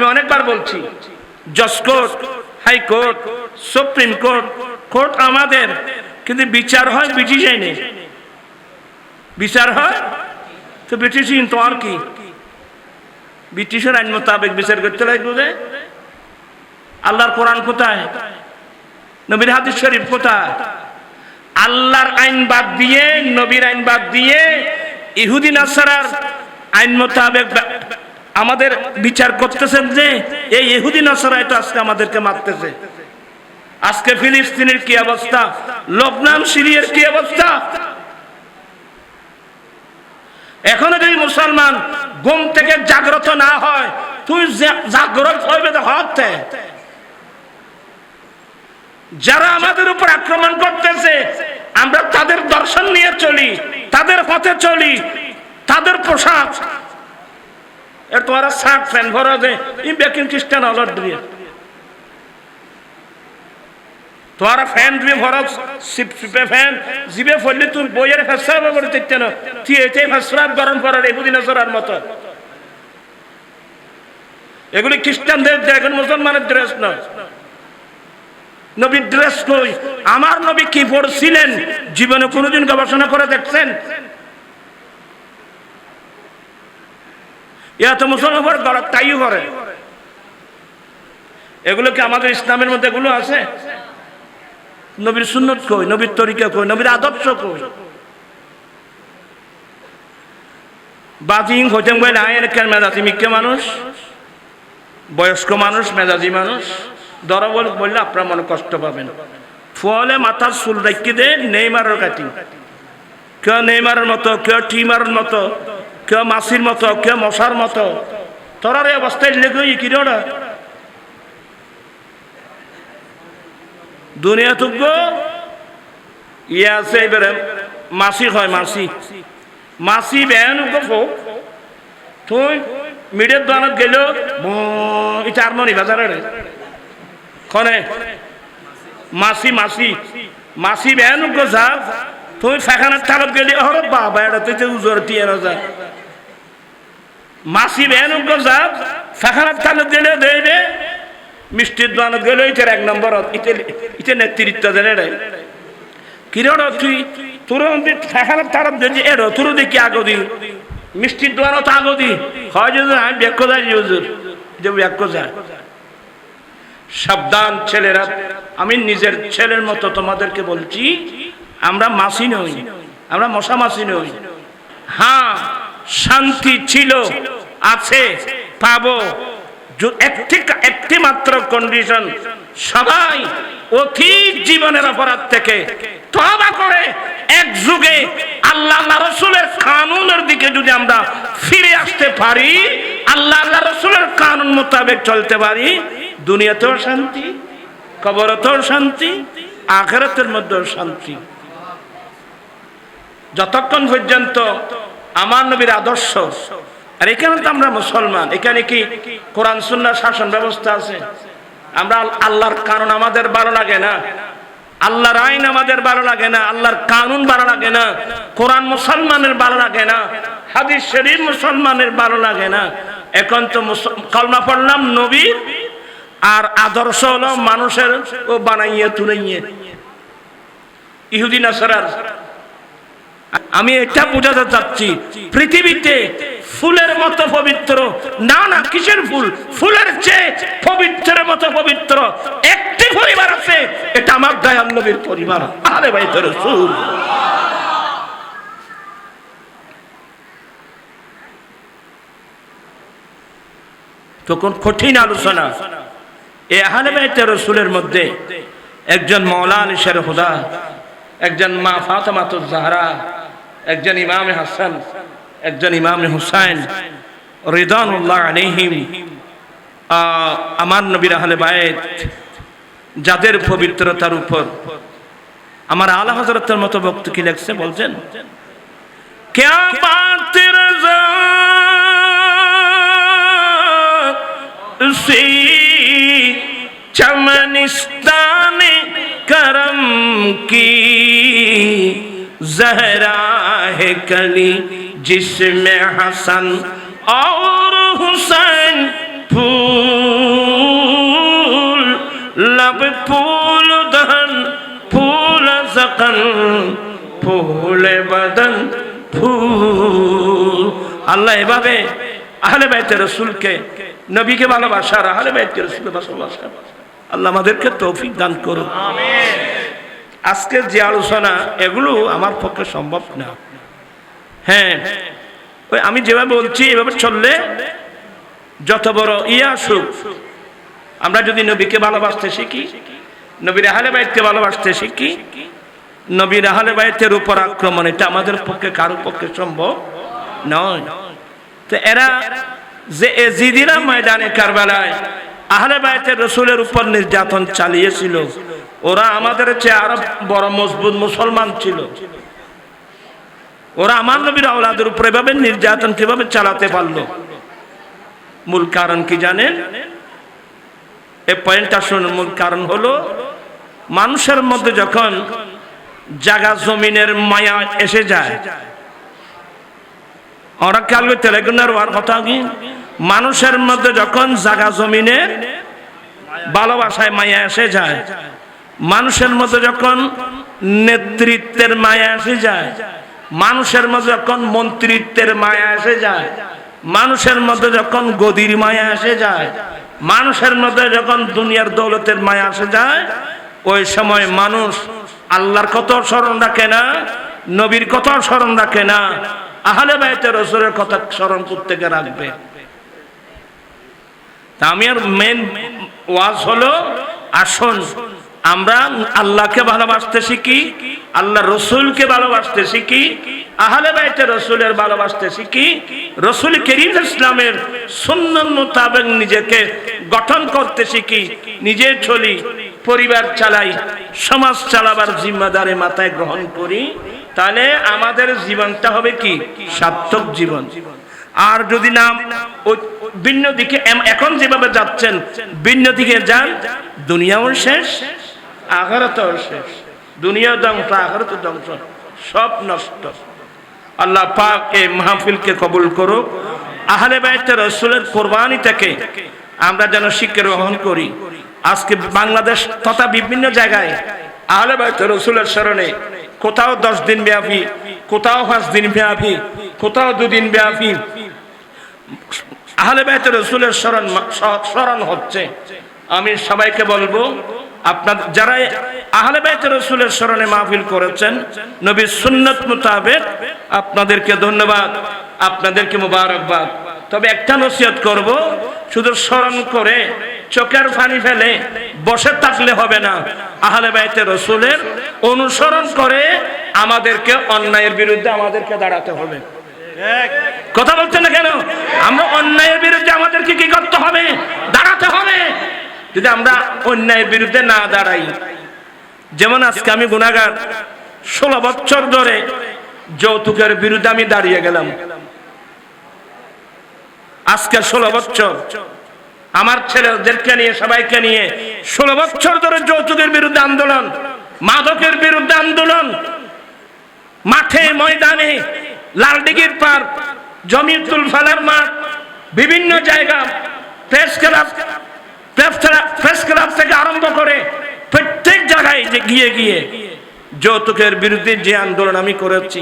আমি অনেকবার বলছি, জজ court high court supreme court court আমাদের, কিন্তু বিচার হয় ব্রিটিশ আইনে। বিচার হয় তো ব্রিটিশ আইন তো আর কি? ব্রিটিশের আইন মোতাবেক বিচার করতে লাগবে যে আল্লাহর কোরআন কোথায়? নবীর হাদিস শরীফ কোথায়? আল্লাহর আইন বাদ দিয়ে, নবীর আইন বাদ দিয়ে ইহুদিন আসারার আইন মোতাবেক আমাদের বিচার করতেছেন যে এই ইহুদিন আসারাই তো আজকে আমাদেরকে মারতেছে। আজকে ফিলিস্তিনের কি অবস্থা? লবনান, সিরিয়ার কি অবস্থা? এখনও যদি মুসলমান ঘুম থেকে জাগ্রত না হয়, তুই জাগ্রত হইবে তো হতে যারা আমাদের উপর আক্রমণ করতেছে, আমরা তাদের দর্শন নিয়ে চলি, তাদের পথে চলি, তাদের পোশাক তোমার শার্ট ফ্যান ভরা খ্রিস্টান অলর দিয়ে তোমার ফ্যান ভরা সিপে ফ্যান। জিবে তুই বইয়ের না। গরম করার এগুদিন চড়ার মতো। এগুলি খ্রিস্টানদের এখন মুসলমানের ড্রেস নয় নবীর ড্রেস কই? আমার নবী কি পড়ছিলেন? জীবনে কোনোদিন গবেষণা করে দেখছেন? ইয়া তো মুসলমান গলত তাইও করে। এগুলো কি আমাদের ইসলামের মধ্যে এগুলো আছে? নবীর সুন্নত কই, নবীর তরিকা কই, নবীর আদর্শ কই? বাজিং হইতেন বলে আয়ের কেন মেজাজি মিক্কে মানুষ? বয়স্ক মানুষ, মেজাজি মানুষ? দরবল বললে আপনার মনে কষ্ট পাবেন। ফলে মাথার চুল রাখি দে নেইমারের কাটি। কেউ নেইমারের মতো, কেউ টিমারের মতো। কেউ মাসির মতো, কেউ মশার মতো। তোরার এই অবস্থায় লেগে কি দুনিয়া তুগ্য ইয়ে আছে এবারে মাসি হয় মাসি মাসি বেন ফোক তুই মিডের দোকানত গেল এটা আর মনি বাজারে কনে? মাসি মাসি মাসি বেন যা। তুই ফেখানার থাকত গেলি হর বাবা, এটা তুই উজর টিয়ে যা মাসি বেন যা ফেখানার থাকত গেলে দেবে মিষ্টির দোকানত গেলে, ইটার এক নম্বর ইতে নেতৃত্ব দেন রে কিরণ তুই? তোর ফেখানার থাকত গেলি এর তোর দেখি আগদি মিষ্টির দোকানত আগদি হয় যদি আমি ব্যাখ্য যাই হুজুর। যে ব্যাখ্য যায় সাবধান ছেলেরা, আমি নিজের ছেলের মতো তোমাদেরকে বলছি, আমরা মাসি নই, আমরা মশা মাসি নই। হ্যাঁ শান্তি ছিল, আছে, পাবো। একটি মাত্র কন্ডিশন সবাই অতীত জীবনের অপরাধ থেকে তবা করে এক যুগে আল্লাহ আল্লাহ রসুলের কানুনের দিকে যদি আমরা ফিরে আসতে পারি, আল্লাহ আল্লাহ রসুলের কানুন মোতাবেক চলতে পারি, দুনিয়াতেও শান্তি, কবরতেও শান্তি, আখেরাতের মধ্যেও শান্তি। যতক্ষণ পর্যন্ত আমার নবীর আদর্শ। আর এখানে তো আমরা মুসলমান। এখানে কি কোরআন সুন্নার শাসন ব্যবস্থা আছে? আমরা আল্লাহর কানুন আমাদের ভালো লাগে না? আল্লাহর আইন আমাদের ভালো লাগে না? আল্লাহর কানুন ভালো লাগে না? কোরআন মুসলমানের ভালো লাগে না? হাদিস শরীফ মুসলমানের ভালো লাগে না? এখন তো কলমা পড়লাম নবীর, আর আদর্শ হলো মানুষের ও বানাইয়ে তুলাইয়ে। ইহুদি, নাসারার আমি এটা বোঝাতে চাচ্ছি, পৃথিবীতে ফুলের মতো পবিত্র, না না, কিসের ফুল? ফুলের চেয়ে পবিত্রের মতো পবিত্র একটি পরিবার আছে, এটা আমার দয়াল নবীর পরিবার। আরে ভাই, তোর সুর। তখন কঠিন আলোচনা। এ আহলে বাইতের রসুলের মধ্যে একজন মৌলা আলিশের হুদা, একজন মা ফাতেমাত জাহরা একজন ইমামে হাসান, একজন ইমামে হুসাইন, রিদানুল্লাহ আলহিম আমার নবীর আহলে বায়েত যাদের পবিত্রতার উপর। আমার আলা হজরতের মতো বক্ত কি লেখছে বলছেন? চমনিস্তান করম কি জহরা ہے کلی جس میں حسن اور حسین پھول لب پھول دہن پھول زخن پھول بدن پھول আল্লাহ এভাবে আহলে বাইতে রসুলকে নবীকে ভালোবাসার আহলে বাইতে রসুলকে ভালোবাসা। আল্লাহ আমাদেরকে তৌফিক দান করুন। আজকের যে আলোচনা এগুলো আমার পক্ষে সম্ভব না। হ্যাঁ। ওই আমি যেভাবে বলছি, এভাবে চললে যত বড় ইয়ে আসুক আমরা যদি নবীকে ভালোবাসতে শিখি, নবীর আহলে বাইতকে ভালোবাসতে শিখি, নবীর আহলে বাইতের উপর আক্রমণ, এটা আমাদের পক্ষে, কারও পক্ষে সম্ভব নয়। তো এরা যে এজিদিরা ময়দানে কারবালায় আহলে বাইতের রসুলের উপর নির্যাতন চালিয়েছিল, ওরা আমাদের চেয়ে আরও বড় মজবুত মুসলমান ছিল। ওরা আমার নবীর আওলাদের উপর এভাবে নির্যাতন কীভাবে চালাতে পারল? মূল কারণ কি জানেন? এই পয়েন্টটা শুনুন, মূল কারণ হলো মানুষের মধ্যে যখন জাগা জমিনের মায়া এসে যায়, ওরা ওয়ার কথা কি? মানুষের মধ্যে যখন জাগা জমিনের ভালোবাসায় মায়া এসে যায়, মানুষের মধ্যে যখন নেতৃত্বের মায়া এসে যায় মানুষের মধ্যে যখন মন্ত্রিত্বের মায়া এসে যায়, মানুষের মধ্যে যখন গদির মায়া এসে যায়, মানুষের মধ্যে যখন দুনিয়ার দৌলতের মায়া এসে যায়, ওই সময় মানুষ আল্লাহর কত স্মরণ রাখে না, নবীর কত স্মরণ রাখে না, আহলে বাইতে রসুলের কথা স্মরণ করতে গিয়ে রাখবে। আমি আর মেন ওয়াজ হলো, আসুন আমরা আল্লাহকে ভালোবাসতে শিখি আল্লাহ রসুলকে ভালোবাসতে শিখি, আহলে বাইতে রসুলের ভালোবাসতে শিখি, রসুল করিম ইসলামের সুন্নত মোতাবেক নিজেকে গঠন করতে শিখি নিজে চলি পরিবার চালাই, সমাজ চালাবার জিম্মাদারে মাথায় গ্রহণ করি, তাহলে আমাদের জীবনটা হবে কি? সার্থক জীবন। আর যদি না ভিন্ন দিকে এখন যেভাবে যাচ্ছেন, ভিন্ন দিকে যান, দুনিয়াও শেষ আঘারতও শেষ। দুনিয়া ধ্বংস আঘারত ধ্বংস। সব নষ্ট। আল্লাহ পাক মাহফিলকে কবুল করুক। আহলে বাইতে রসুলের কোরবানি থেকে আমরা যেন শিক্ষা গ্রহণ করি। আজকে বাংলাদেশ তথা বিভিন্ন জায়গায় আহলে বাইতে রসুলের স্মরণে কোথাও দশ দিন ব্যাপী, কোথাও পাঁচ দিন ব্যাপী, কোথাও দুদিন ব্যাপী আহলে বাইতে রসুলের স্মরণ স্মরণ হচ্ছে। আমি সবাইকে বলব আপনার যারা আহলে বাইতে রসুলের স্মরণে মাহফিল করেছেন, নবীর সুন্নত মোতাবেক আপনাদেরকে ধন্যবাদ, আপনাদেরকে মুবারকবাদ। তবে একটা নসিহত করব, শুধু স্মরণ করে চোখের ফানি ফেলে বসে থাকলে হবে না। আহলে বাইতে রসুলের অনুসরণ করে আমাদেরকে অন্যায়ের বিরুদ্ধে আমাদেরকে দাঁড়াতে হবে। কথা বলছেন না কেন? আমরা অন্যায়ের বিরুদ্ধে আমাদেরকে কি করতে হবে? দাঁড়াতে হবে। যদি আমরা অন্যায়ের বিরুদ্ধে না দাঁড়াই, যেমন আজকে আমি গুণাগার, ষোলো বছর ধরে যৌতুকের বিরুদ্ধে আমি দাঁড়িয়ে গেলাম। আজকে ষোলো বছর, আমার ছেলেদেরকে নিয়ে, সবাইকে নিয়ে ষোলো বছর ধরে যৌতুকের বিরুদ্ধে আন্দোলন, মাদকের বিরুদ্ধে আন্দোলন, মাঠে, ময়দানে লালদিঘির পার্ক, জমিতুল ফালার মাঠ, বিভিন্ন জায়গা, প্রেস ক্লাব ক্লাব থেকে আরম্ভ করে প্রত্যেক জায়গায় যে গিয়ে গিয়ে যৌতুকের বিরুদ্ধে যে আন্দোলন আমি করেছি,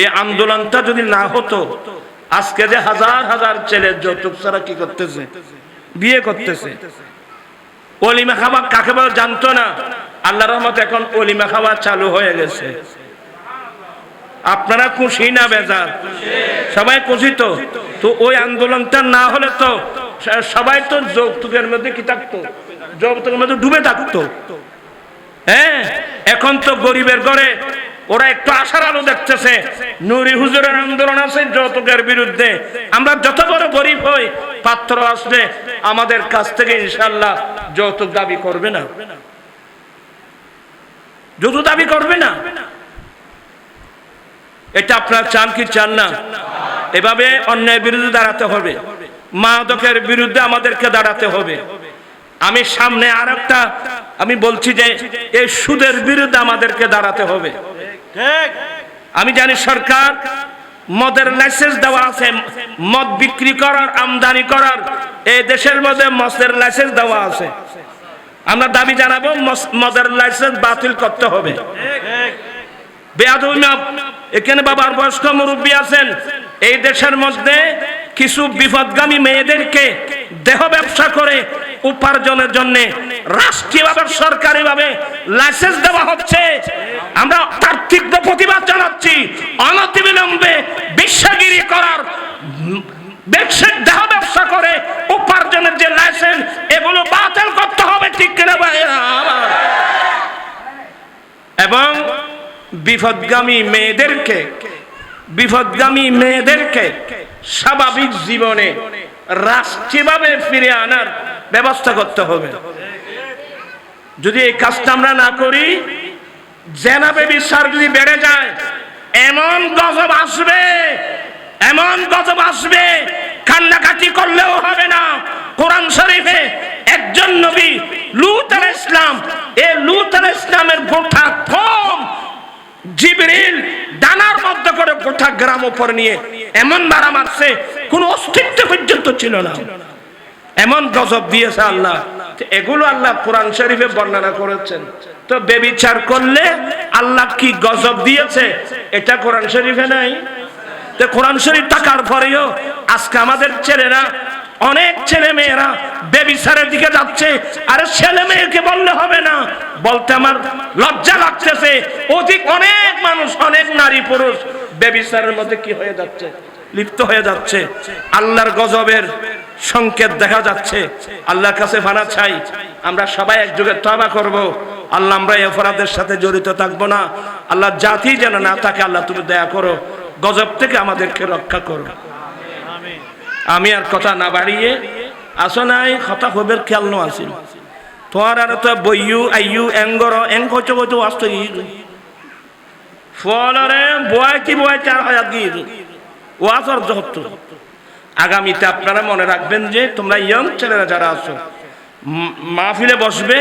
এই আন্দোলনটা যদি না হতো, আজকে যে হাজার হাজার ছেলে যৌতুক ছাড়া কি করতেছে? বিয়ে করতেছে। অলিমা খাবার কাকে বলে জানতো না? আল্লাহ রহমত এখন অলিমা খাবার চালু হয়ে গেছে। আপনারা খুশি না বেজার? সবাই খুশি তো? তো ওই আন্দোলনটা না হলে তো সবাই তো যৌতুকের মধ্যে কি থাকতো? যৌতুকের মধ্যে ডুবে থাকতো। হ্যাঁ? এখন তো গরিবের ঘরে ওরা একটু আশার আলো দেখতেছে। নুরি হুজুরের আন্দোলন আছে যৌতুকের বিরুদ্ধে। আমরা যত বড় গরিব হই, পাত্র আসলে আমাদের কাছ থেকে ইনশাল্লাহ যৌতুক দাবি করবে না। যৌতুক দাবি করবে না। এটা আপনার চান কি চান না? এভাবে অন্যায়ের বিরুদ্ধে দাঁড়াতে হবে। মাদকের বিরুদ্ধে আমাদেরকে দাঁড়াতে হবে। আমি সামনে আর একটা আমি বলছি যে, এই সুদের বিরুদ্ধে আমাদেরকে দাঁড়াতে হবে। আমি জানি সরকার মদের লাইসেন্স দেওয়া আছে, মদ বিক্রি করার, আমদানি করার, এই দেশের মধ্যে মদের লাইসেন্স দেওয়া আছে। আমরা দাবি জানাব মদের লাইসেন্স বাতিল করতে হবে। এখানে বাবার বয়স্ক মুরব্বী আছেন। এই দেশের মধ্যে কিছু বিপদগামী মেয়েদেরকে দেহ ব্যবসা করে উপার্জনের জন্য রাষ্ট্রীয়ভাবে সরকারিভাবে লাইসেন্স দেওয়া হচ্ছে। আমরা তার তীব্র প্রতিবাদ জানাচ্ছি। অনতিবিলম্বে বিশ্বাগিরি করার উম, ব্যবসায়িক দেহ ব্যবসা করে উপার্জনের যে লাইসেন্স এগুলো বাতিল করতে হবে ঠিক কিনা এবং বিপদগামী মেয়েদেরকে বিপদগামী মেয়েদেরকে স্বাভাবিক জীবনে রাষ্ট্রীয়ভাবে ফিরে আনার ব্যবস্থা করতে হবে? যদি এই কাজটা আমরা না করি, জেনাবে বিশ্বাস যদি বেড়ে যায়, এমন গজব আসবে, এমন গজব আসবে, কান্নাকাটি করলেও হবে না। কোরআন শরীফে একজন নবী, লুত আলাইহিস ইসলাম এ লুত আলাইহিস ইসলামের গোটা কম জিবরিল ডানার মধ্যে করে গোটা গ্রাম উপর নিয়ে এমন মারা মারছে কোন অস্তিত্ব পর্যন্ত ছিল না। এমন গজব দিয়েছে আল্লাহ। এগুলো আল্লাহ কোরআন শরীফে বর্ণনা করেছেন। তো বেবিচার করলে আল্লাহ কি গজব দিয়েছে? এটা কোরআন শরীফে নাই। তো কোরআন শরীফ থাকার পরেও আজকে আমাদের ছেলেরা, অনেক ছেলে মেয়েরা বেবিচারের দিকে যাচ্ছে। আরে ছেলে মেয়েকে বললে হবে না। বলতে আমার লজ্জা লাগতেছে। অধিক অনেক মানুষ, অনেক নারী পুরুষ বেবিচারের মধ্যে কি হয়ে যাচ্ছে? লিপ্ত হয়ে যাচ্ছে। আল্লাহর গজবের সংকেত দেখা যাচ্ছে। আল্লাহর কাছে ফানা চাই। আমরা সবাই একযোগে তবা করব। আল্লাহ আমরা এই অপরাধের সাথে জড়িত থাকব না। আল্লাহ জাতি যেন না থাকে, আল্লাহ তুমি দয়া করো। গজব থেকে আমাদেরকে রক্ষা করো। আমি আর কথা না বাড়িয়ে আসো নাই, কথা হবের খেয়াল নো আসিল তোমার আর তো বইয়ু, আইয়ু, এঙ্গর এং কইতে কইতে আসতো ফলরে বয়াইতি আর হায়াত গিয়ে ওয়াজ আর যত আগামীতে আপনারা মনে রাখবেন যে তোমরা ইয়ং ছেলেরা যারা আছো মাহফিলে বসবে,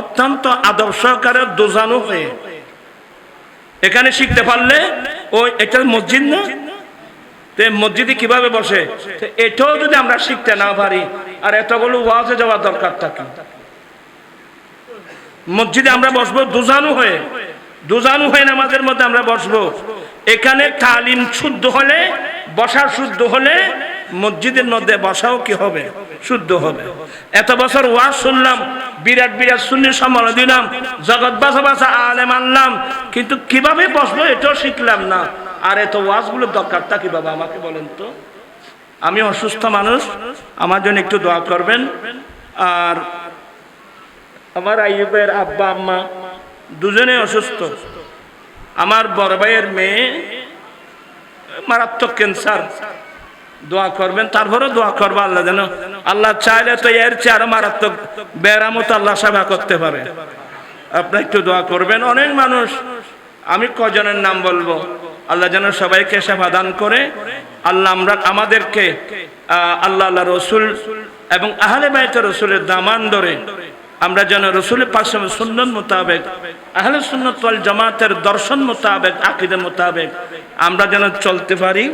অত্যন্ত আদব সহকারে দোজানো হয়ে। এখানে শিখতে পারলে ওই এটা মসজিদ না? তো মসজিদে কীভাবে বসে? এটাও যদি আমরা শিখতে না পারি, আর এতগুলো ওয়াজে যাওয়ার দরকার থাকে মসজিদে আমরা বসবো দুজানু হয়ে। দুজানু হয়ে নামাজের মধ্যে আমরা বসবো। এখানে তালিম শুদ্ধ হলে, বসা শুদ্ধ হলে, মসজিদের মধ্যে বসাও কি হবে? শুদ্ধ হবে। এত বছর ওয়াজ শুনলাম, বিরাট বিরাট সুন্নি সম্মান দিলাম, জগৎ বাসা বাসা আলেম আনলাম, কিন্তু কীভাবে বসবো এটাও শিখলাম না। আর এত ওয়াজগুলোর দরকারটা কি বাবা, আমাকে বলেন তো? আমি অসুস্থ মানুষ, আমার জন্য একটু দোয়া করবেন। আর আমার আইবের আব্বা, আম্মা দুজনে অসুস্থ। আমার বড় ভাইয়ের মেয়ে মারাত্মক ক্যান্সার দোয়া করবেন তারপরে দোয়া করব আল্লাহ যেন। আল্লাহ চাইলে তো এর চেয়ে আরও মারাত্মক বেড়ামতো আল্লাহ সেবা করতে পারে। আপনি একটু দোয়া করবেন। অনেক মানুষ, আমি কজনের নাম বলব? আল্লাহ যেন সবাইকে সেবা দান করে। আল্লাহ আমরা, আমাদেরকে আল্লাহ আল্লাহ রসুল এবং আহলে বাইতে রসুলের দামান ধরে আমরা যেন রসুল পাশে সুন্দর মোতাবেক, আহলে সুন্নতল জামাতের দর্শন মোতাবেক, আকিদে মোতাবেক আমরা যেন চলতে পারি।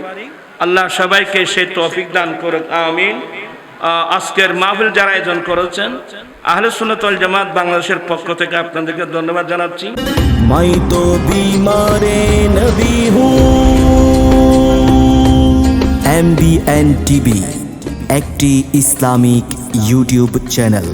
আল্লাহ সবাইকে সে তৌফিক দান করুক, আমিন। আজকের মাহবিল যারা আয়োজন করেছেন, আহলে সুন্নতল জামাত বাংলাদেশের পক্ষ থেকে আপনাদেরকে ধন্যবাদ জানাচ্ছি। মাই তো বিমারে নবী হু এমবিএন টিভি, একটি ইসলামিক ইউটিউব চ্যানেল।